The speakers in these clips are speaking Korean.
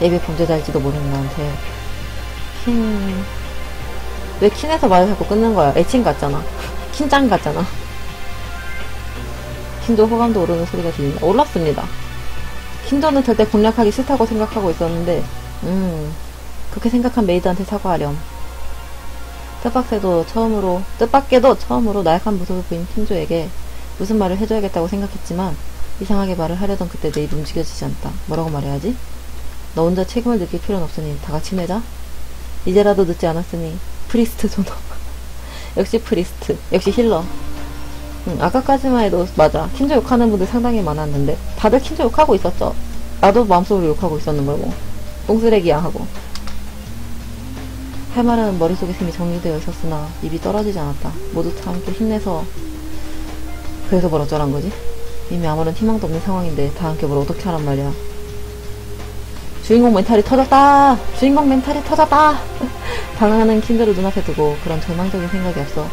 예비 범죄자일지도 모르는 나한테 킨... 왜 킨에서 말을 자꾸 끊는 거야? 애칭 같잖아. 킨짱 같잖아. 킨도 호감도 오르는 소리가 들린다. 올랐습니다. 킨도는 절대 공략하기 싫다고 생각하고 있었는데, 음, 그렇게 생각한 메이드한테 사과하렴. 뜻밖에도 처음으로, 뜻밖에도 처음으로 나약한 모습을 보인 킨조에게 무슨 말을 해줘야겠다고 생각했지만, 이상하게 말을 하려던 그때 내 입이 움직여지지 않다. 뭐라고 말해야지? 너 혼자 책임을 느낄 필요는 없으니 다 같이 내자. 이제라도 늦지 않았으니 프리스트 존엄. 역시 프리스트. 역시 힐러. 응, 아까까지만 해도 맞아. 킨조 욕하는 분들 상당히 많았는데 다들 킨조 욕하고 있었죠. 나도 마음속으로 욕하고 있었는 걸고. 똥쓰레기야 하고. 할 말은 머릿속에 이미 정리되어 있었으나 입이 떨어지지 않았다. 모두 다 함께 힘내서 그래서 뭘 어쩌란 거지? 이미 아무런 희망도 없는 상황인데 다 함께 뭘 어떻게 하란 말이야. 주인공 멘탈이 터졌다! 주인공 멘탈이 터졌다! 당황하는 킨드를 눈앞에 두고 그런 절망적인 생각이 없어.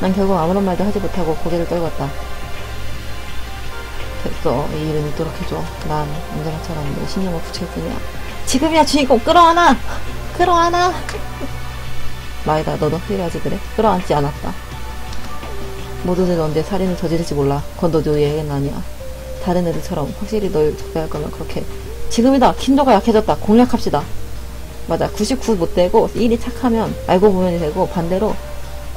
난 결국 아무런 말도 하지 못하고 고개를 떨궜다. 됐어. 이 일은 있도록 해줘. 난 언제나처럼 내 신념을 붙일 뿐이야. 지금이야 주인공 끌어안아! 끌어안아! 마이다 너도 필요하지 그래? 끌어안지 않았다. 모두들 언제 살인을 저지를지 몰라. 건도도 얘기는 아니야. 다른 애들처럼 확실히 널 적대할 거면 그렇게. 지금이다. 킨도가 약해졌다. 공략합시다. 맞아. 99 못 되고 1이 착하면 알고 보면 되고 반대로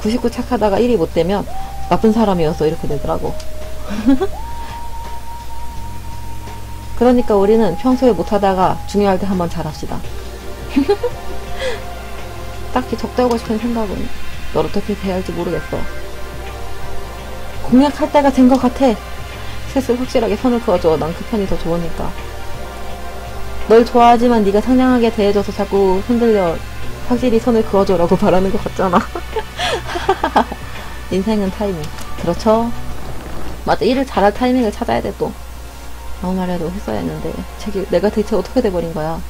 99 착하다가 1이 못 되면 나쁜 사람이어서 이렇게 되더라고. 그러니까 우리는 평소에 못하다가 중요할 때 한번 잘합시다. 딱히 적대하고 싶은 생각은 널 어떻게 대할지 모르겠어. 공략할 때가 된 것 같아. 슬슬 확실하게 선을 그어줘. 난 그 편이 더 좋으니까. 널 좋아하지만 네가 상냥하게 대해줘서 자꾸 흔들려. 확실히 선을 그어줘라고 바라는 것 같잖아. 인생은 타이밍. 그렇죠? 맞아. 일을 잘할 타이밍을 찾아야 돼 또. 아무 말이라도 했어야 했는데 책이 내가 대체 어떻게 돼버린 거야.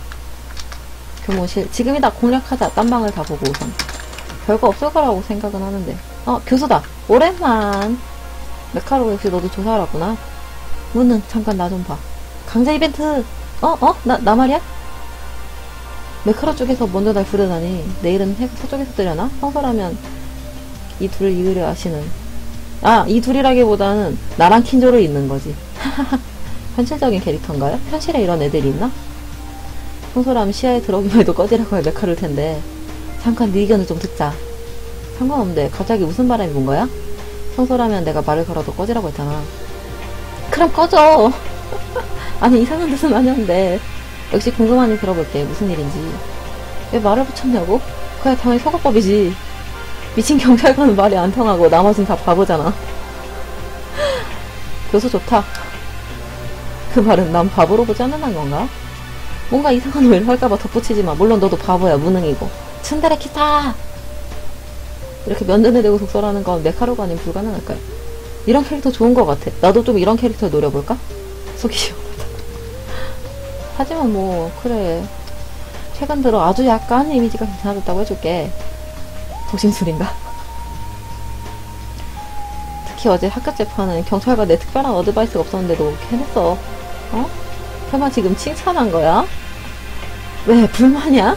교무실 지금이다 공략하자. 딴 방을 가보고 우선. 별거 없을 거라고 생각은 하는데. 어 교수다. 오랜만. 메카로 역시 너도 조사를 하구나. 무는 잠깐 나 좀 봐. 강제 이벤트. 어? 어? 나, 나 말이야? 메카로 쪽에서 먼저 날 부르다니. 내일은 해가 서쪽에서 뜨려나? 평소라면 이 둘을 이으려 하시는. 아, 이 둘이라기보다는 나랑 킨조를 잇는 거지. 현실적인 캐릭터인가요? 현실에 이런 애들이 있나? 평소라면 시야에 들어오기만 해도 꺼지라고 할 메카를 텐데. 잠깐 네 의견을 좀 듣자. 상관없는데 갑자기 무슨 바람이 본 거야? 평소라면 내가 말을 걸어도 꺼지라고 했잖아. 그럼 꺼져! 아니, 이상한 뜻은 아니었는데. 역시 궁금하니 들어볼게. 무슨 일인지. 왜 말을 붙였냐고? 그야 당연히 서거법이지. 미친 경찰관은 말이 안 통하고 나머진 다 바보잖아. 교수 좋다. 그 말은 난 바보로 보지 않는다는 건가? 뭔가 이상한 오해를 할까봐 덧붙이지만 물론 너도 바보야 무능이고 츤데레 키타 이렇게 면전에 대고 독설하는 건 메카로가 아닌 불가능할까요? 이런 캐릭터 좋은 것 같아. 나도 좀 이런 캐릭터 노려볼까? 속이 시원 하지만 뭐 그래 최근 들어 아주 약간 이미지가 괜찮아졌다고 해줄게. 도심술인가? 특히 어제 학교 재판은 경찰관내 특별한 어드바이스가 없었는데도 해냈어. 어? 설마 지금 칭찬한 거야? 왜 불만이야?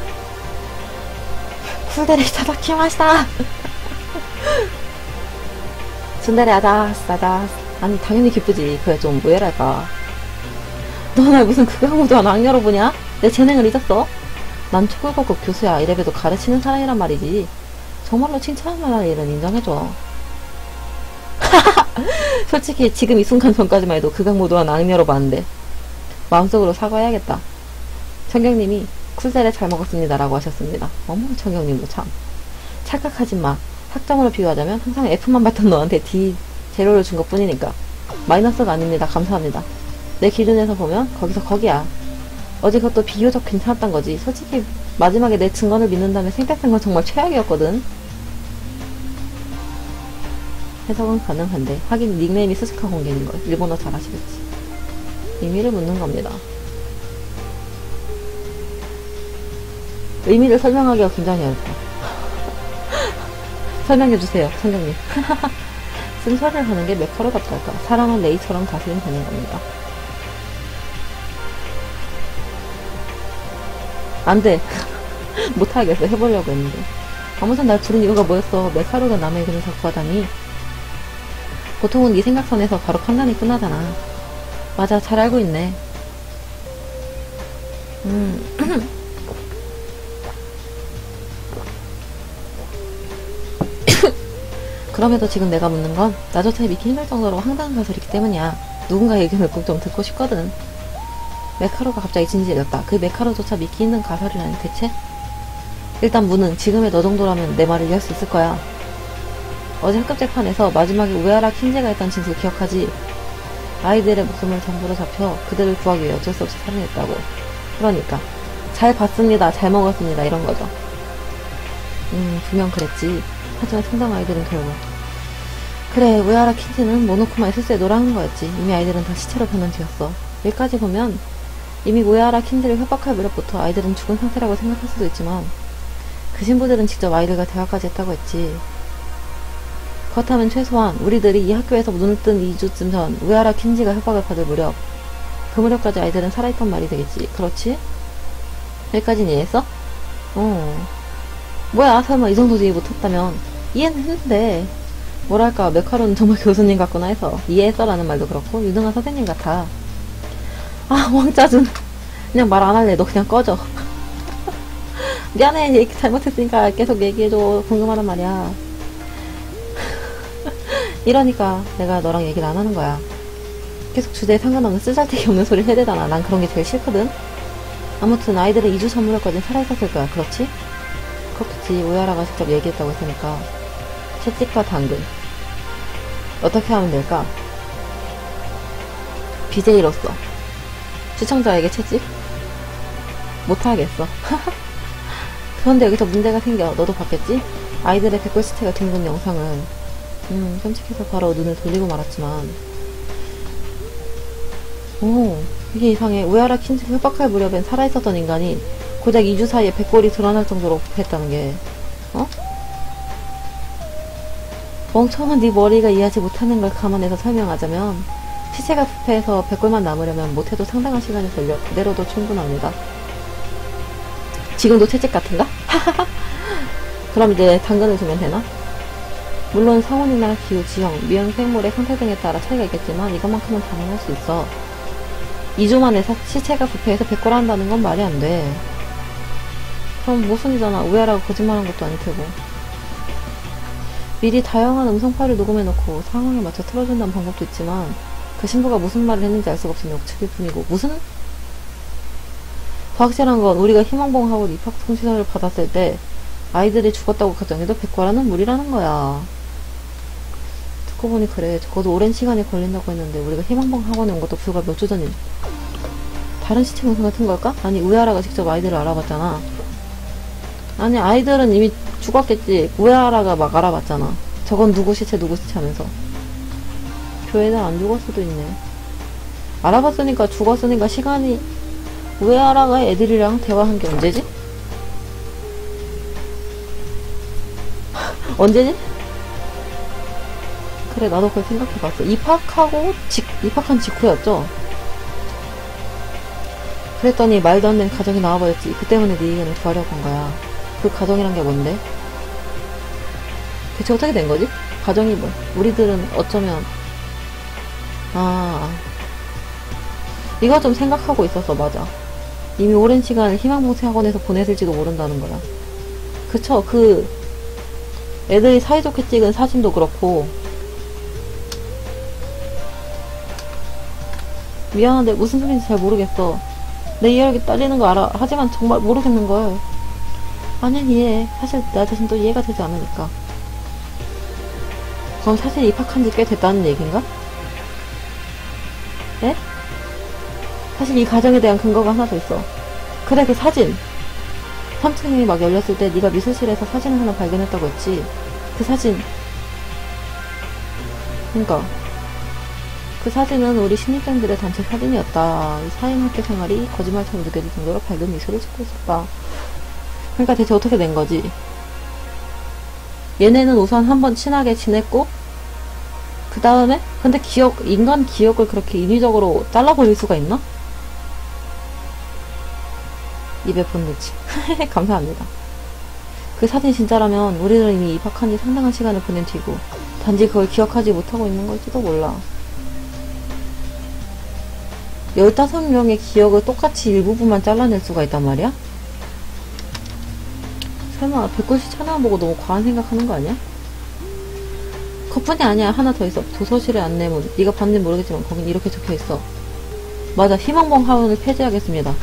쿨데레 타다키마시다. 순데레 아다스 아다스 아니 당연히 기쁘지 그래 좀 뭐해랄까 너날 무슨 극악무도한 악녀로 보냐? 내 재능을 잊었어? 난 초급급 교수야 이래봬도 가르치는 사람이란 말이지 정말로 칭찬할 만한 일은 인정해줘 솔직히 지금 이 순간 전까지만 해도 극악무도한 악녀로 봤는데 마음속으로 사과해야겠다 청경님이 쿨세레 잘 먹었습니다 라고 하셨습니다 어머 청경님도 참 착각하지 마 학점으로 비교하자면 항상 F만 받던 너한테 D 제로를 준 것 뿐이니까 마이너스가 아닙니다. 감사합니다. 내 기준에서 보면 거기서 거기야. 어제 그것도 비교적 괜찮았던 거지. 솔직히 마지막에 내 증언을 믿는다면 생각한 건 정말 최악이었거든. 해석은 가능한데 하긴 닉네임이 스스카 공개인 걸 일본어 잘하시겠지. 의미를 묻는 겁니다. 의미를 설명하기가 굉장히 어렵다. 설명해주세요, 선생님. 쓴소리를 하는 게 메카로답달까? 사랑은 레이처럼 다스리면 되는 겁니다. 안 돼. 못하겠어. 해보려고 했는데. 아무튼 날 부른 이유가 뭐였어. 메카로가 남의 의견을 자꾸 하다니. 보통은 네 생각선에서 바로 판단이 끝나잖아. 맞아, 잘 알고 있네. 음. 그럼에도 지금 내가 묻는 건 나조차 믿기 힘들 정도로 황당한 가설이기 때문이야. 누군가의 의견을 꼭 좀 듣고 싶거든. 메카로가 갑자기 진지해졌다. 그 메카로조차 믿기 힘든 가설이라니 대체? 일단 무는 지금의 너 정도라면 내 말을 이해할 수 있을 거야. 어제 학급 재판에서 마지막에 우야라 킨제가 했던 진술 기억하지? 아이들의 목숨을 전부로 잡혀 그들을 구하기 위해 어쩔 수 없이 살해했다고. 그러니까 잘 봤습니다, 잘 먹었습니다 이런 거죠. 음 분명 그랬지. 하지만 상당 아이들은 결국 그래 우야라 킨제는 모노코마의 실수에 놀아는 거였지. 이미 아이들은 다 시체로 변한 뒤였어. 여기까지 보면 이미 우야라 킨제를 협박할 무렵부터 아이들은 죽은 상태라고 생각할 수도 있지만 그 신부들은 직접 아이들과 대화까지 했다고 했지. 그렇다면 최소한 우리들이 이 학교에서 눈을 뜬 2주쯤 전 우야라 킨지가 협박을 받을 무렵 그 무렵까지 아이들은 살아있던 말이 되겠지. 그렇지? 여기까지는 이해했어? 어. 뭐야 설마 이 정도 이해 못했다면 이해는 했는데 뭐랄까 메카로는 정말 교수님 같구나 해서 이해했어라는 말도 그렇고 유능한 선생님 같아. 아 왕짜증. 그냥 말 안 할래. 너 그냥 꺼져. 미안해 얘기 잘못했으니까 계속 얘기해줘 궁금하단 말이야 이러니까 내가 너랑 얘기를 안 하는 거야 계속 주제에 상관없는 쓰잘데기 없는 소리를 해대잖아 난 그런 게 제일 싫거든 아무튼 아이들은 2주 전무렵까지 살아있었을 거야 그렇지? 그렇겠지 오야라가 직접 얘기했다고 했으니까 채찍과 당근 어떻게 하면 될까? BJ로서 시청자에게 채찍? 못하겠어 그런데 여기서 문제가 생겨. 너도 봤겠지? 아이들의 백골 시체가 뒹군 영상을. 음, 끔찍해서 바로 눈을 돌리고 말았지만. 오, 이게 이상해. 우야라 킨즈를 협박할 무렵엔 살아있었던 인간이 고작 2주 사이에 백골이 드러날 정도로 했다는 게, 어? 멍청한 네 머리가 이해하지 못하는 걸 감안해서 설명하자면, 시체가 부패해서 백골만 남으려면 못해도 상당한 시간이 걸려 그대로도 충분합니다. 지금도 채찍 같은가? 그럼 이제 당근을 주면 되나? 물론 상온이나 기후, 지형, 미형 생물의 상태 등에 따라 차이가 있겠지만 이것만큼은 가능할 수 있어. 2주 만에 사, 시체가 부패해서 백골한다는 건 말이 안 돼. 그럼 모순이잖아. 우야라고 거짓말한 것도 아닐 테고. 미리 다양한 음성 파일을 녹음해놓고 상황에 맞춰 틀어준다는 방법도 있지만 그 신부가 무슨 말을 했는지 알 수가 없으니 억측일 뿐이고 무슨 더 확실한 건 우리가 희망봉하고 입학 통지서를 받았을 때 아이들이 죽었다고 가정해도 백과라는 무리라는 거야. 듣고 보니 그래. 적어도 오랜 시간이 걸린다고 했는데 우리가 희망봉 학원에 온 것도 불과 몇 주 전인. 다른 시체 영상 같은 걸까? 아니 우야라가 직접 아이들을 알아봤잖아. 아니 아이들은 이미 죽었겠지. 우야라가 막 알아봤잖아. 저건 누구 시체 누구 시체 하면서. 교회는 안 죽을 수도 있네. 알아봤으니까 죽었으니까 시간이 우에아라가 애들이랑 대화한 게 언제지? 언제지? 그래 나도 그걸 생각해봤어 입학하고 직, 입학한 직후였죠? 그랬더니 말도 안 되는 가정이 나와버렸지 그 때문에 네 의견을 구하려고 한 거야 그 가정이란 게 뭔데? 대체 어떻게 된 거지? 가정이 뭐 우리들은 어쩌면 아 이거 좀 생각하고 있었어 맞아 이미 오랜 시간을 희망봉쇄 학원에서 보냈을지도 모른다는 거야. 그쵸, 그, 애들이 사이좋게 찍은 사진도 그렇고, 미안한데 무슨 소리인지 잘 모르겠어. 내 이해력이 딸리는 거 알아. 하지만 정말 모르겠는 걸. 아니, 이해. 사실 나 자신도 이해가 되지 않으니까. 그럼 사실 입학한 지 꽤 됐다는 얘기인가? 예? 사실 이 가정에 대한 근거가 하나 더 있어. 그래 그 사진. 3층이 막 열렸을 때 네가 미술실에서 사진을 하나 발견했다고 했지. 그 사진. 그니까 그 사진은 우리 신입생들의 단체 사진이었다. 사인학교 생활이 거짓말처럼 느껴질 정도로 밝은 미소를 짓고 있었다. 그러니까 대체 어떻게 된 거지? 얘네는 우선 한번 친하게 지냈고 그 다음에 근데 기억 인간 기억을 그렇게 인위적으로 잘라버릴 수가 있나? 입에 본느지. 감사합니다. 그 사진 진짜라면 우리들은 이미 입학한 지 상당한 시간을 보낸 뒤고 단지 그걸 기억하지 못하고 있는 걸지도 몰라. 15명의 기억을 똑같이 일부분만 잘라낼 수가 있단 말이야? 설마 백골씨 차나 보고 너무 과한 생각하는 거 아니야? 그뿐이 아니야. 하나 더 있어. 도서실의 안내문. 네가 봤는지 모르겠지만 거긴 이렇게 적혀있어. 맞아. 희망봉 하원을 폐지하겠습니다.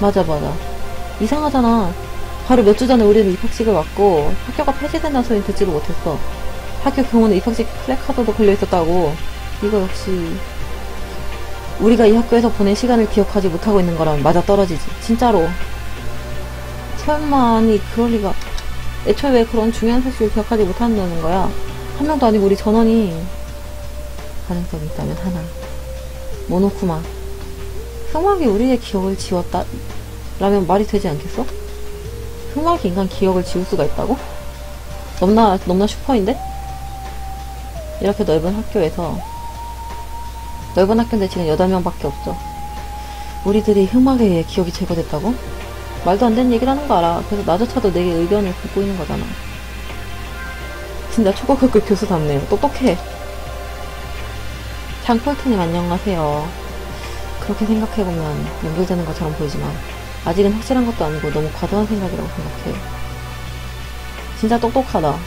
맞아 맞아. 이상하잖아. 바로 몇 주 전에 우리는 입학식을 왔고 학교가 폐지된다는 소리 듣지도 못했어. 학교 교문에 입학식 플래카드도 걸려있었다고. 이거 역시 우리가 이 학교에서 보낸 시간을 기억하지 못하고 있는 거랑 맞아 떨어지지. 진짜로. 설마 아니 그럴 리가 애초에 왜 그런 중요한 사실을 기억하지 못한다는 거야 한 명도 아니고 우리 전원이 가능성이 있다면 하나 모노쿠마 흑막이 우리의 기억을 지웠다 라면 말이 되지 않겠어? 흑막이 인간 기억을 지울 수가 있다고? 넘나 넘나 슈퍼인데? 이렇게 넓은 학교에서 넓은 학교인데 지금 8명밖에 없죠 우리들이 흑막에 의해 기억이 제거됐다고? 말도 안 되는 얘기를 하는 거 알아. 그래서 나조차도 내게 의견을 묻고 있는 거잖아. 진짜 초고급급 교수답네요. 똑똑해. 장폴트님 안녕하세요. 그렇게 생각해보면 연결되는 것처럼 보이지만 아직은 확실한 것도 아니고 너무 과도한 생각이라고 생각해. 진짜 똑똑하다.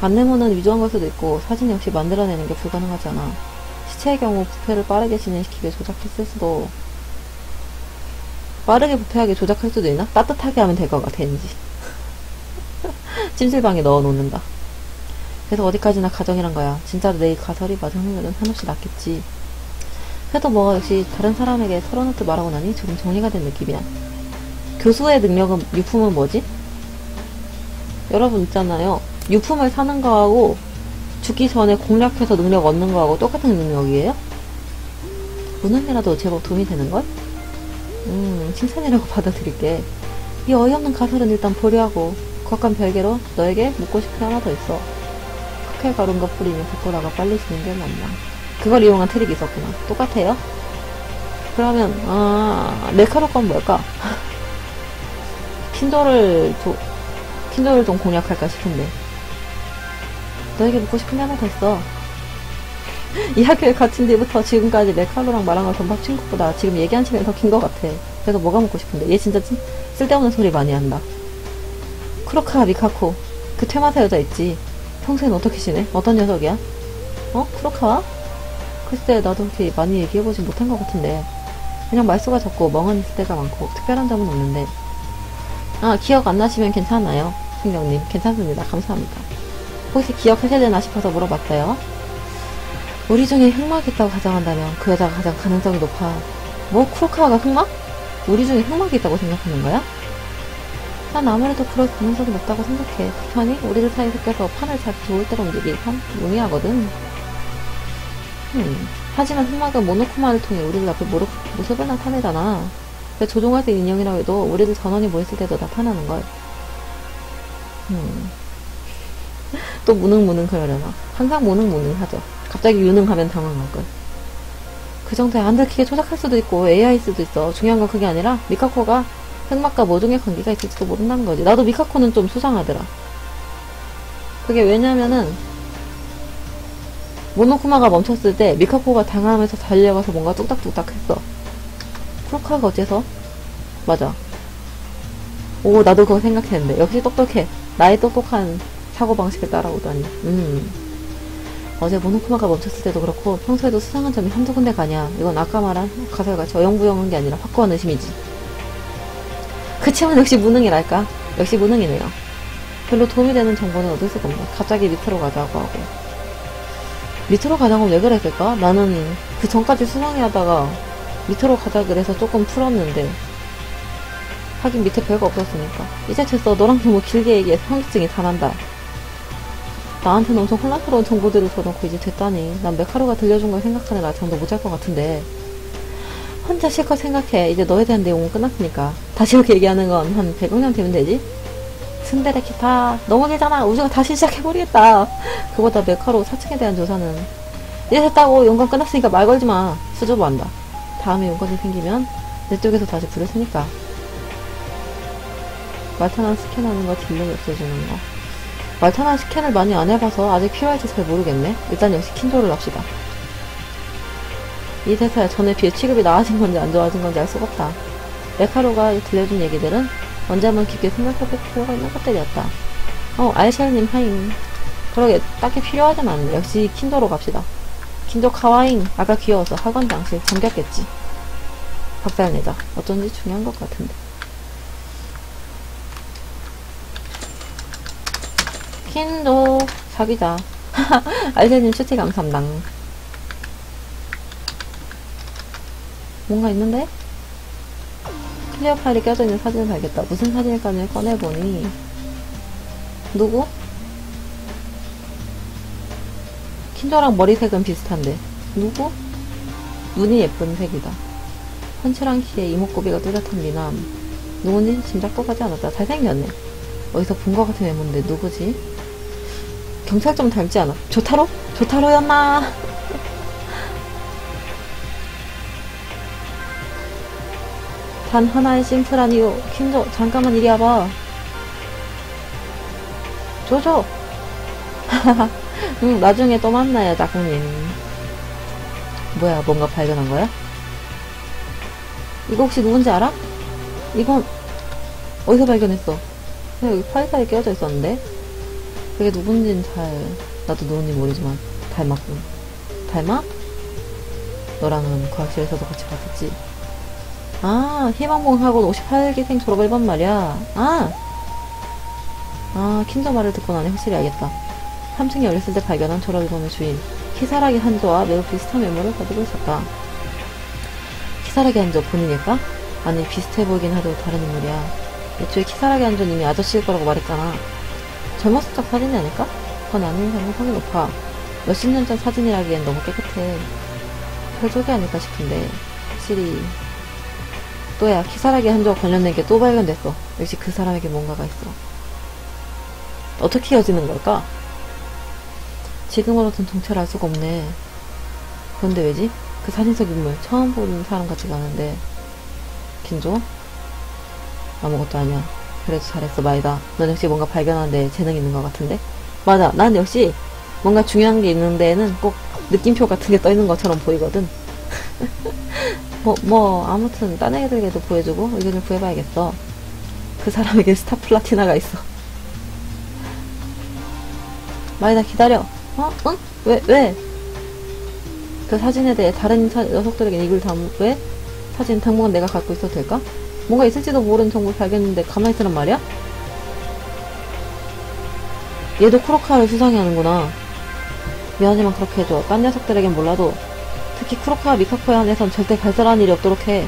안내문은 위조한 걸 수도 있고 사진 역시 만들어내는 게 불가능하지 않아. 시체의 경우 부패를 빠르게 진행시키게 조작했을 수도 빠르게 부패하게 조작할 수도 있나? 따뜻하게 하면 될 것 같아, 왠지. 찜질방에 넣어 놓는다. 그래서 어디까지나 가정이란 거야. 진짜로 내일 가설이 확률은 한없이 낮겠지. 그래도 뭐가 역시 다른 사람에게 털어놓듯 말하고 나니 조금 정리가 된 느낌이야. 교수의 능력은, 유품은 뭐지? 여러분 있잖아요. 유품을 사는 거하고 죽기 전에 공략해서 능력 얻는 거하고 똑같은 능력이에요? 무능이라도 제법 도움이 되는 걸? 음, 칭찬이라고 받아들일게. 이 어이없는 가설은 일단 보류하고 그것과 별개로 너에게 묻고 싶은 게 하나 더 있어. 거 뿌리면 백보다가 빨리 지는 게 맞나. 그걸 이용한 트릭이 있었구나. 똑같아요? 그러면 아 메카로 건 뭘까? 킨도를 도, 킨도를 좀 공략할까 싶은데 너에게 묻고 싶은 게 하나 더 있어. 이 학교에 갇힌 뒤부터 지금까지 메카로랑 말한 걸 전박친 것보다 지금 얘기한 시간이 더 긴 것 같아. 그래서 뭐가 먹고 싶은데? 얘 진짜 찐, 쓸데없는 소리 많이 한다. 크로카 미카코. 그 퇴마사 여자 있지. 평소엔 어떻게 지내? 어떤 녀석이야? 어? 크로카와? 글쎄 나도 그렇게 많이 얘기해보지 못한 것 같은데 그냥 말수가 적고 멍한 있을 때가 많고 특별한 점은 없는데 아 기억 안 나시면 괜찮아요 승경님 괜찮습니다 감사합니다 혹시 기억하셔야 되나 싶어서 물어봤어요 우리 중에 흑막이 있다고 가정한다면 그 여자가 가장 가능성이 높아 뭐 크로카와가 흑막? 우리 중에 흑막이 있다고 생각하는 거야? 난 아무래도 그럴 가능성이 높다고 생각해 편히 우리들 사이에 섞여서 판을 잘 좋을 때로 움직이기 참 용이하거든 음. 하지만 흑막은 모노코마를 통해 우리들 앞에 모로, 모습을 나타내잖아. 조종할 수 있는 인형이라고 해도 우리들 전원이 모였을 때도 나타나는 걸. 음. 또 무능무능 그러려나. 항상 무능무능 하죠. 갑자기 유능하면 당황할걸. 그 정도에 안 들키게 조작할 수도 있고 AI일 수도 있어. 중요한 건 그게 아니라 미카코가 흑막과 모종의 관계가 있을지도 모른다는 거지. 나도 미카코는 좀 수상하더라. 그게 왜냐면은 모노쿠마가 멈췄을 때 미카코가 당하면서 달려가서 뭔가 뚝딱뚝딱 했어. 크로카가 어째서? 맞아. 오, 나도 그거 생각했는데. 역시 똑똑해. 나의 똑똑한 사고방식을 따라오다니. 음. 어제 모노쿠마가 멈췄을 때도 그렇고 평소에도 수상한 점이 한두 군데가 아니야. 이건 아까 말한 가설같이 어영부영한 게 아니라 확고한 의심이지. 그치만 역시 무능이랄까? 역시 무능이네요. 별로 도움이 되는 정보는 얻을 수가 없네. 갑자기 밑으로 가자고 하고. 밑으로 가자고 왜 그랬을까? 나는 그 전까지 수상해 하다가 밑으로 가자 그래서 조금 풀었는데 하긴 밑에 별거 없었으니까 이제 됐어 너랑 너무 길게 얘기해서 현기증이 다 난다 나한테는 엄청 혼란스러운 정보들을 줘놓고 이제 됐다니 난 메카로가 들려준 걸 생각하느라 잠도 못 잘 것 같은데. 혼자 실컷 생각해. 이제 너에 대한 내용은 끝났으니까. 다시 이렇게 얘기하는 건 한 100년 되면 되지? 승대의 기타. 너무 길잖아. 우주가 다시 시작해버리겠다. 그보다 메카로 사층에 대한 조사는. 이제 됐다고 용감 끝났으니까 말 걸지마. 수줍어한다. 다음에 용건이 생기면 내 쪽에서 다시 불을 쓰니까. 말타난 스캔하는 거 딜력이 없애주는 거. 말타난 스캔을 많이 안 해봐서 아직 필요할지 잘 모르겠네. 일단 역시 킨조를 합시다. 이 대사야 전에 비해 취급이 나아진 건지 안 좋아진 건지 알 수가 없다. 메카로가 들려준 얘기들은 언제 한번 깊게 생각해볼 필요가 있는 것들이었다. 어, 알샬님 하잉. 그러게 딱히 필요하진 않네. 역시 킨조로 갑시다. 킨조 카와잉. 아까 귀여워서 학원 장실 잠겼겠지. 박살 내자. 어쩐지 중요한 것 같은데. 킨도 사귀자. 알제님 추티 감사합니다. 뭔가 있는데? 클리어 파일이 껴져 있는 사진을 발견했다. 무슨 사진일까를 꺼내보니 누구? 킨조랑 머리색은 비슷한데 누구? 눈이 예쁜 색이다. 헌칠한 키에 이목구비가 뚜렷한 미남. 누군지 짐작 도 가지 않았다. 잘생겼네. 어디서 본 것 같은 외모인데 누구지? 경찰 좀 닮지 않아? 조타로? 조타로였나? 단 하나의 이유. 킨조, 잠깐만 이리 와봐. 조조! 응, 나중에 또 만나요, 작가님. 뭐야, 뭔가 발견한 거야? 이거 혹시 누군지 알아? 이건, 어디서 발견했어? 여기 파이사에 끼워져 있었는데? 그게 누군진 잘, 나도 누군지 모르지만, 닮았군. 닮아? 너랑은 과학실에서도 같이 봤었지. 아, 희망봉학원 58기생 졸업 앨범 말이야. 아! 아, 킨저 말을 듣고 나니 확실히 알겠다. 3층에 열렸을 때 발견한 졸업 앨범의 주인. 키사라기 한조와 매우 비슷한 외모를 가지고 있었다. 키사라기 한조 본인일까? 아니, 비슷해 보이긴 해도 다른 인물이야. 애초에 키사라기 한조님이 아저씨일 거라고 말했잖아. 젊었을 적 사진이 아닐까? 그건 아닌 가능성이 높아. 몇십 년 전 사진이라기엔 너무 깨끗해. 혈족이 아닐까 싶은데, 확실히 또야 키사라기 한조와 관련된 게 또 발견됐어. 역시 그 사람에게 뭔가가 있어. 어떻게 이어지는 걸까? 지금으로선 정체를 알 수가 없네. 그런데 왜지? 그 사진 속 인물 처음 보는 사람 같지가 않은데 긴조? 아무것도 아니야. 그래도 잘했어 마이다. 넌 역시 뭔가 발견하는데 재능 있는 것 같은데? 맞아. 난 역시 뭔가 중요한 게 있는 데에는 꼭 느낌표 같은 게 떠 있는 것처럼 보이거든. 뭐, 뭐, 아무튼, 딴 애들에게도 보여주고, 의견을 구해봐야겠어. 그 사람에게 스타 플라티나가 있어. 마이다 기다려. 어? 응? 왜, 왜? 그 사진에 대해 다른 사- 녀석들에게 이글 담, 왜? 사진 당분간 내가 갖고 있어도 될까? 뭔가 있을지도 모르는 정보를 발견했는데 가만히 있으란 말이야? 얘도 크로카를 수상해 하는구나. 미안하지만 그렇게 해줘. 딴 녀석들에겐 몰라도 특히 쿠로카와 미카코에 한해선 절대 발설하는 일이 없도록 해.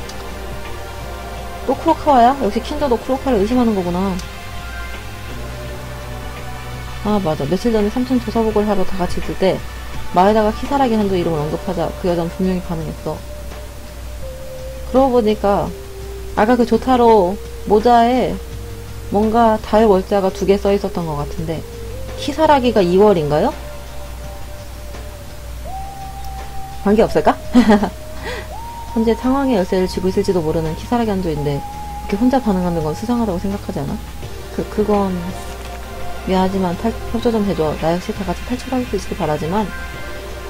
또 쿠로카와야? 역시 킨저도 쿠로카를 의심하는 거구나. 아 맞아. 며칠 전에 삼촌 조사복을 하러 다 같이 있을 때 마에다가 키사라기 한도 이름을 언급하자 그 여자는 분명히 반응했어. 그러고 보니까 아까 그 조타로 모자에 뭔가 달 월자가 두 개 써 있었던 것 같은데 키사라기가 2월인가요? 관계 없을까? 현재 상황의 열쇠를 쥐고 있을지도 모르는 키사라기 한조인데 이렇게 혼자 반응하는 건 수상하다고 생각하지 않아? 그 그건 미안하지만 탈, 협조 좀 해줘. 나 역시 다 같이 탈출할 수 있길 바라지만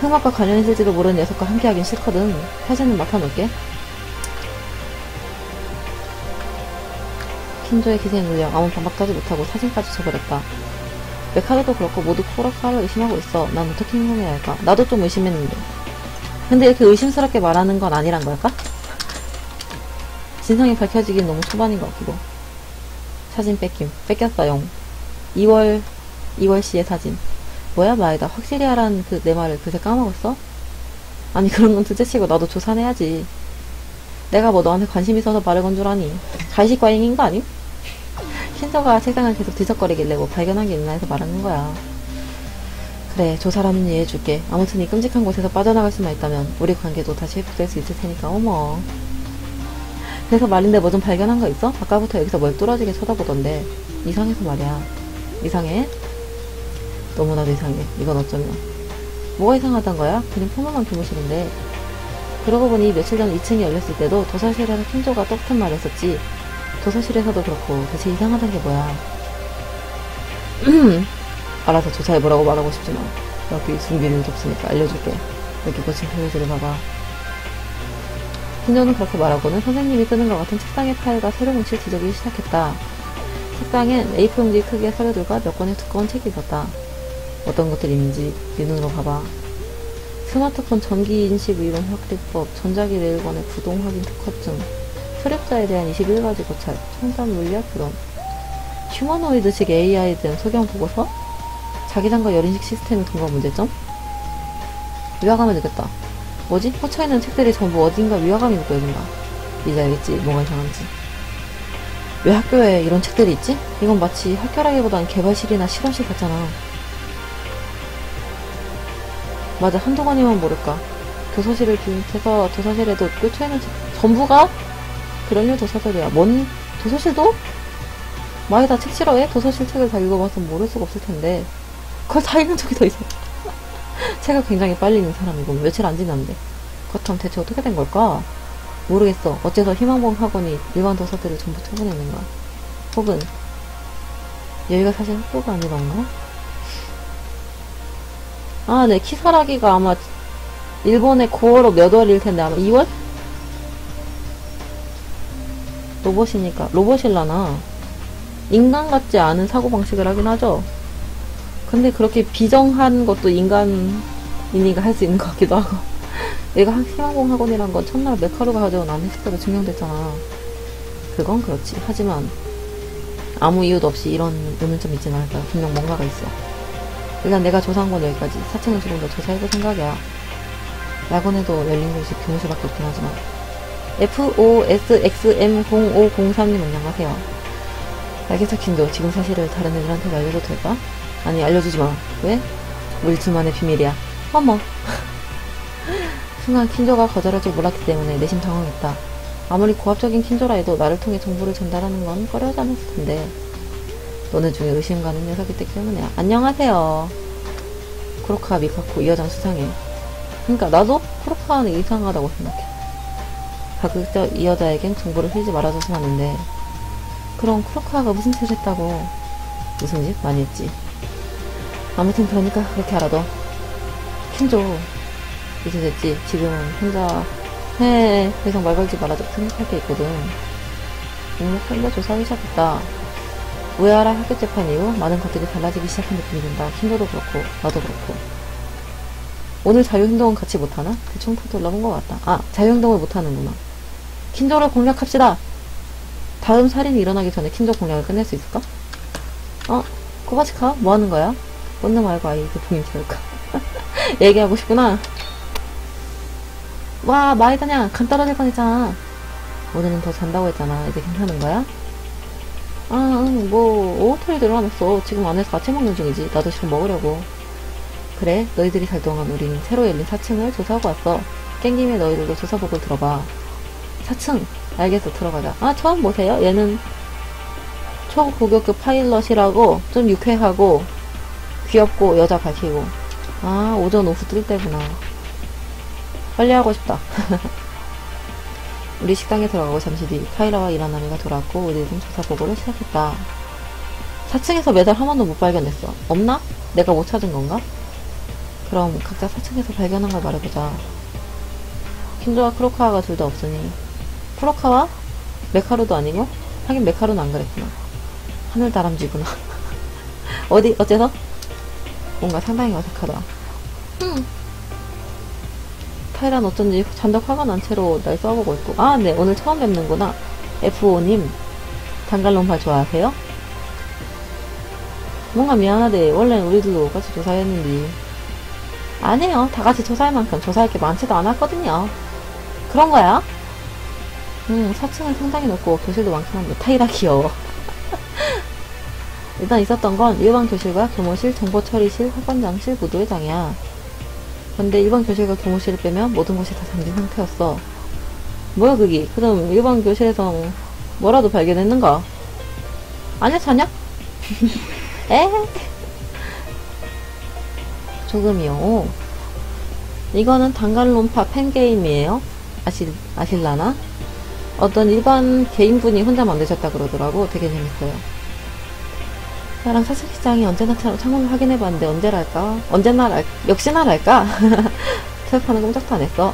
흑막과 관련 있을지도 모르는 녀석과 함께하긴 싫거든. 사진은 맡아놓을게. 킨조의 기세에 눌려 아무 반박도 하지 못하고 사진까지 쳐버렸다. 메카도도 그렇고 모두 코라카를 의심하고 있어. 난 어떻게 행동해야 할까? 나도 좀 의심했는데. 근데 이렇게 의심스럽게 말하는 건 아니란 걸까? 진상이 밝혀지긴 너무 초반인 것 같기도. 사진 뺏김. 뺏겼어용. 2월, 2월 씨의 사진. 뭐야, 마에다. 확실히 하라는 그, 내 말을 그새 까먹었어? 아니, 그런 건 둘째치고 나도 조사해야지. 내가 뭐 너한테 관심 있어서 말을 건 줄 아니. 가식과잉인 거 아님? 킨서가 책상을 계속 뒤적거리길래 뭐 발견한 게 있나 해서 말하는 거야. 그래, 조사라면 이해해줄게. 아무튼 이 끔찍한 곳에서 빠져나갈 수만 있다면 우리 관계도 다시 회복될 수 있을 테니까, 어머. 그래서 말인데 뭐 좀 발견한 거 있어? 아까부터 여기서 뭘 뚫어지게 쳐다보던데. 이상해서 말이야. 이상해? 너무나도 이상해. 이건 어쩌면. 뭐가 이상하단 거야? 그냥 평범한 교무실인데. 그러고 보니 며칠 전 2층이 열렸을 때도 도서실에서 킨조가 똑같은 말 했었지. 도서실에서도 그렇고 대체 이상하단 게 뭐야. 알아서 조사해보라고 말하고 싶지만 여기 숨기는 게 없으니까 알려줄게. 여기 거친 페이지를 봐봐. 킨조는 그렇게 말하고는 선생님이 쓰는 것 같은 책상의 파일과 서류 뭉칠 지적이 시작했다. 책상엔 A4 용지 크기의 서류들과 몇 권의 두꺼운 책이 있었다. 어떤 것들이 있는지 네 눈으로 봐봐. 스마트폰 전기 인식 이론 확대법, 전자기 레일건의 부동 확인 특허증, 수렵자에 대한 21가지 고찰, 첨단 물리학 교론, 휴머노이드식 AI에 대한 소견 보고서, 자기장과 열인식 시스템의 근거 문제점, 위화감을 느꼈다. 뭐지? 꽂혀 있는 책들이 전부 어딘가 위화감이 느껴진다. 이제 알겠지, 뭐가 이상한지. 왜 학교에 이런 책들이 있지? 이건 마치 학교라기보단 개발실이나 실험실 같잖아. 맞아, 한두 권이면 모를까. 교서실을 비롯해서 도서실에도 꽂혀 있는 책, 전부가 그런 류 도서실이야. 뭔, 도서실도? 많이 다책 싫어해? 도서실 책을 다 읽어봐서 모를 수가 없을 텐데. 그걸 다 읽은 적이 더 있어. 책을 굉장히 빨리 읽는 사람이고, 며칠 안 지났는데. 그렇다면 대체 어떻게 된 걸까? 모르겠어. 어째서 희망봉 학원이 일반 도서들을 전부 처분했는가? 혹은, 여기가 사실 학교가 아니던가? 아, 네. 키사라기가 아마 일본의 9월로 몇 월일 텐데 아마 2월? 로봇이니까 로봇일라나 인간 같지 않은 사고방식을 하긴 하죠. 근데 그렇게 비정한 것도 인간이니까 할수 있는 것 같기도 하고 얘가 희망공 학원이란 건 첫날 메카루가 가져온 암네스트로 증명됐잖아. 그건 그렇지. 하지만 아무 이유도 없이 이런 의문점이 있진 않을 거야. 분명 뭔가가 있어. 일단 내가 조사한 건 여기까지. 4층은 조금 더 조사해볼 생각이야. 야근에도 열린 곳이 교무실밖에 없긴 하지만. FOSXM0503님 안녕하세요. 알겠어, 킨도. 지금 사실을 다른 애들한테 알려도 될까? 아니, 알려주지 마. 왜? 우리 둘만의 비밀이야. 어머. 순간 킨조가 거절할 줄 몰랐기 때문에 내심 당황했다. 아무리 고압적인 킨조라 해도 나를 통해 정보를 전달하는 건 꺼려하지 않았을 텐데. 너네 중에 의심 가는 녀석이 있기 때문이야. 안녕하세요. 쿠로카 미카코 이 여장 수상해. 그러니까 나도 쿠로카는 이상하다고 생각해. 가급적 이 여자에겐 정보를 흘리지 말아줘서 하는데 그럼 쿠로카가 무슨 짓을 했다고 무슨 짓? 많이 했지. 아무튼 그러니까 그렇게 알아도 킨조 이제 됐지. 지금은 혼자 해. 더 이상 말 걸지 말아줘. 생각할 게 있거든. 공목편도 조사하기 시작했다. 우에하라 학교 재판 이후 많은 것들이 달라지기 시작한 느낌이 든다. 킨도도 그렇고 나도 그렇고. 오늘 자유행동은 같이 못하나? 대충 포도 올라온 것 같다. 아, 자유행동을 못하는구나. 킨조를 공략합시다. 다음 살인이 일어나기 전에 킨조 공략을 끝낼 수 있을까? 어? 코바치카? 뭐 하는 거야? 꽂는 말고 아예 대통령 키울까? 얘기하고 싶구나. 와, 말이다냐. 간 떨어질 뻔했잖아. 오늘은 더 잔다고 했잖아. 이제 괜찮은 거야? 아, 응, 뭐, 오토리 들어가놨어. 지금 안에서 같이 먹는 중이지. 나도 지금 먹으려고. 그래, 너희들이 살 동안 우린 새로 열린 4층을 조사하고 왔어. 깽김에 너희들도 조사복을 들어봐. 4층. 알겠어, 들어가자. 아, 처음 보세요? 얘는 초고격급 파일럿이라고 좀 유쾌하고 귀엽고 여자 밝히고. 아, 오전 오후 뜰 때구나. 빨리 하고 싶다. 우리 식당에 들어가고 잠시 뒤 카이라와 이라나미가 돌아왔고 우리는 조사 보고를 시작했다. 4층에서 메달 한 번도 못 발견했어. 없나? 내가 못 찾은 건가? 그럼 각자 4층에서 발견한 걸 말해보자. 킨조와 크로카와가 둘 다 없으니 크로카와? 메카루도 아니고? 하긴 메카루는 안 그랬구나. 하늘 다람쥐구나. 어디? 어째서? 뭔가 상당히 어색하다. 음. 타이란 어쩐지 잔뜩 화가 난 채로 날 써보고 있고. 아, 네. 오늘 처음 뵙는구나. F5님. 단갈론파 좋아하세요? 뭔가 미안하대. 원래 우리도 같이 조사했는데. 아니에요. 다 같이 조사할 만큼 조사할 게 많지도 않았거든요. 그런 거야? 음, 4층은 상당히 높고 교실도 많긴 한데 타이라 귀여워. 일단 있었던 건 일반 교실과 교무실, 정보처리실, 학원장실, 무도회장이야. 근데 일반 교실과 교무실을 빼면 모든 것이 다 잠긴 상태였어. 뭐야 그게? 그럼 일반 교실에서 뭐라도 발견했는가? 아니야 자냐? 에? 조금이요. 이거는 단갈론파 팬게임이에요. 아실, 아실라나? 어떤 일반 개인분이 혼자 만드셨다 그러더라고. 되게 재밌어요. 나랑 사슬기장이 언제나처럼 창문을 확인해봤는데 언제랄까? 언제나 랄, 역시나 랄까? 체육하는 꼼짝도 안 했어.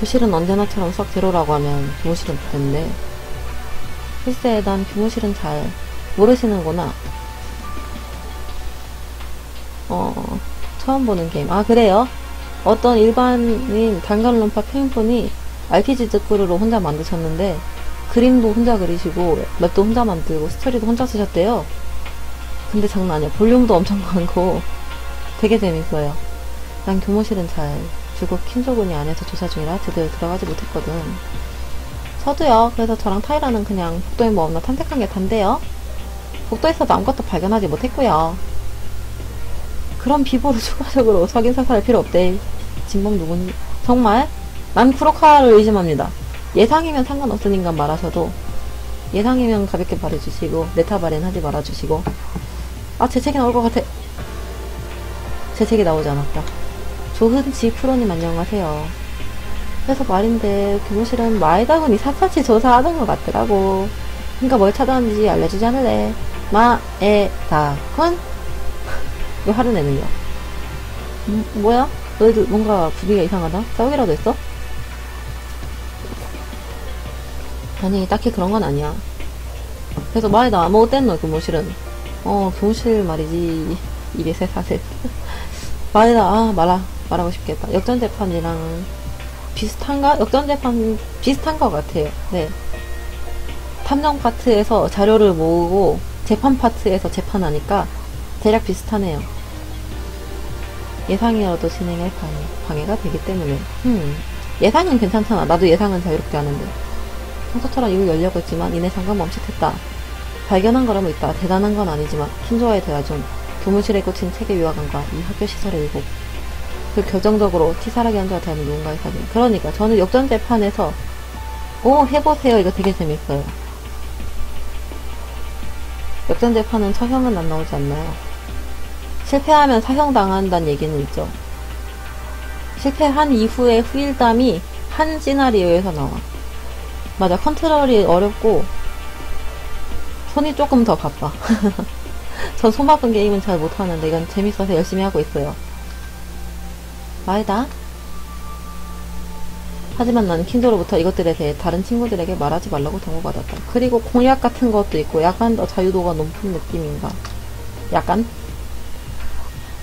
교실은 언제나처럼 수학 제로라고 하면 교무실은 됐는데 글쎄 난 교무실은 잘 모르시는구나. 어, 처음 보는 게임. 아, 그래요? 어떤 일반인 단간론파 페인분이 RPG 즈크루로 혼자 만드셨는데, 그림도 혼자 그리시고, 맵도 혼자 만들고, 스토리도 혼자 쓰셨대요. 근데 장난 아니야. 볼륨도 엄청 많고, 되게 재밌어요. 난 교무실은 잘, 중국 킨조군이 안에서 조사 중이라 제대로 들어가지 못했거든. 저도요. 그래서 저랑 타이라는 그냥 복도에 뭐 없나 탐색한 게 단데요. 복도에서도 아무것도 발견하지 못했고요. 그런 비보를 추가적으로 확인 사살할 필요 없대. 진범 누군 정말? 난 쿠로카를 의심합니다. 예상이면 상관없으니까 말하셔도 예상이면 가볍게 말해주시고 네타 발엔 하지 말아주시고 아 제 책이 나올 것 같아. 제 책이 나오지 않았다. 조흔지 프로님 안녕하세요. 그래서 말인데 교무실은 마에다군이 샅샅이 조사하는 것 같더라고. 그러니까 뭘 찾아왔는지 알려주지 않을래. 마에다군? 왜 화를 내느냐? 음, 뭐야? 너희들 뭔가 분위기가 이상하다? 싸우기라도 했어? 아니, 딱히 그런 건 아니야. 그래서 말에다 안 먹었댔노, 교무실은. 어, 교무실 말이지. 이래세 사세. 말에다, 아, 말아. 말하고 싶겠다. 역전 재판이랑 비슷한가? 역전 재판 비슷한 것 같아요. 네. 탐정 파트에서 자료를 모으고 재판 파트에서 재판하니까 대략 비슷하네요. 예상이라도 진행할 방해, 방해 가 되기 때문에. 음, 예상은 괜찮잖아. 나도 예상은 자유롭게 하는데. 평소처럼 입을 열려고 했지만 이내 잠깐 멈칫했다. 발견한 거라면 있다. 대단한 건 아니지만 킨조와의 대화 중 교무실에 꽂힌 책의 유화관과 이 학교 시설의 일곱 그 결정적으로 티사라기 한자와 대하는 누군가의 사진. 그러니까 저는 역전재판에서 오 해보세요. 이거 되게 재밌어요. 역전재판은 처형은 안 나오지 않나요? 실패하면 사형당한다는 얘기는 있죠. 실패한 이후의 후일담이 한 시나리오에서 나와. 맞아, 컨트롤이 어렵고, 손이 조금 더 바빠. 전 손 바쁜 게임은 잘 못하는데, 이건 재밌어서 열심히 하고 있어요. 말다. 하지만 나는 킨도로부터 이것들에 대해 다른 친구들에게 말하지 말라고 당부받았다. 그리고 공약 같은 것도 있고, 약간 더 자유도가 높은 느낌인가. 약간?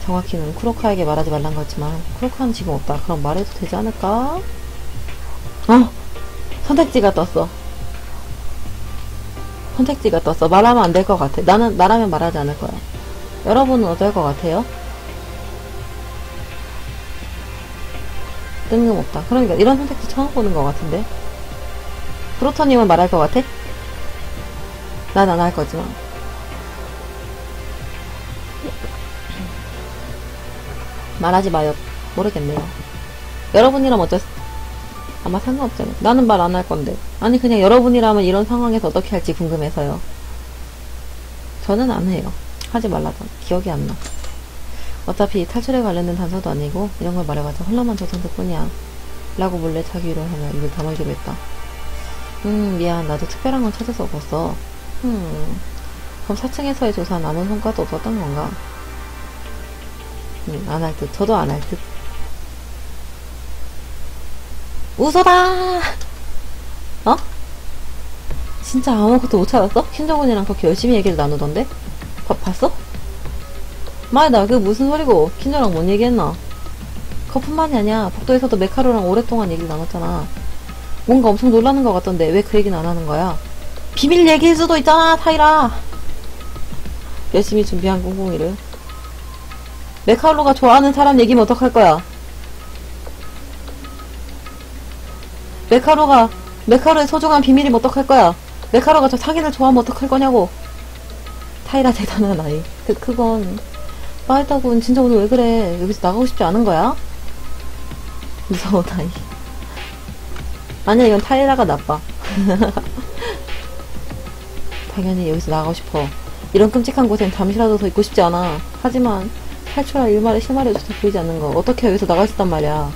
정확히는 쿠로카에게 말하지 말란 거지만 쿠로카는 지금 없다. 그럼 말해도 되지 않을까? 어! 선택지가 떴어. 선택지가 떴어. 말하면 안 될 것 같아. 나는 나라면 말하지 않을 거야. 여러분은 어떨 것 같아요? 뜬금없다. 그러니까 이런 선택지 처음 보는 것 같은데. 프로터님은 말할 것 같아? 난 안 할 거지만. 말하지 마요. 모르겠네요. 여러분이라면 어쩔, 아마 상관없잖아요. 나는 말 안 할 건데. 아니, 그냥 여러분이라면 이런 상황에서 어떻게 할지 궁금해서요. 저는 안 해요. 하지 말라던. 기억이 안 나. 어차피 탈출에 관련된 단서도 아니고, 이런 걸 말해봤자 홀라만 조성될 뿐이야. 라고 몰래 자기 위로 하며 입을 다물기로 했다. 음, 미안. 나도 특별한 건수 없었어. 음, 그럼 4층에서의 조사는 아무 성과도 없었던 건가? 음, 안할 듯. 저도 안 할 듯. 웃어라! 어? 진짜 아무것도 못 찾았어? 킨정훈이랑 그렇게 열심히 얘기를 나누던데? 봐, 봤어? 말다, 그 무슨 소리고, 킨정랑 뭔 얘기했나? 그것뿐만이 아니야. 복도에서도 메카로랑 오랫동안 얘기를 나눴잖아. 뭔가 엄청 놀라는 것 같던데, 왜 그 얘기는 안 하는 거야? 비밀 얘기일 수도 있잖아, 타이라! 열심히 준비한 꽁꽁이를. 메카로가 좋아하는 사람 얘기면 어떡할 거야? 메카로가 메카로의 소중한 비밀이면 어떡할 거야? 메카로가 저 상인을 좋아하면 어떡할 거냐고? 타이라 대단한 아이. 그 그건 말다군 진짜 오늘 왜 그래? 여기서 나가고 싶지 않은 거야? 무서워 타이. 아니야 이건 타이라가 나빠. 당연히 여기서 나가고 싶어. 이런 끔찍한 곳엔 잠시라도 더 있고 싶지 않아. 하지만 탈출할 일말의 실마리조차 보이지 않는 거. 어떻게 여기서 나갈 수 있단 말이야.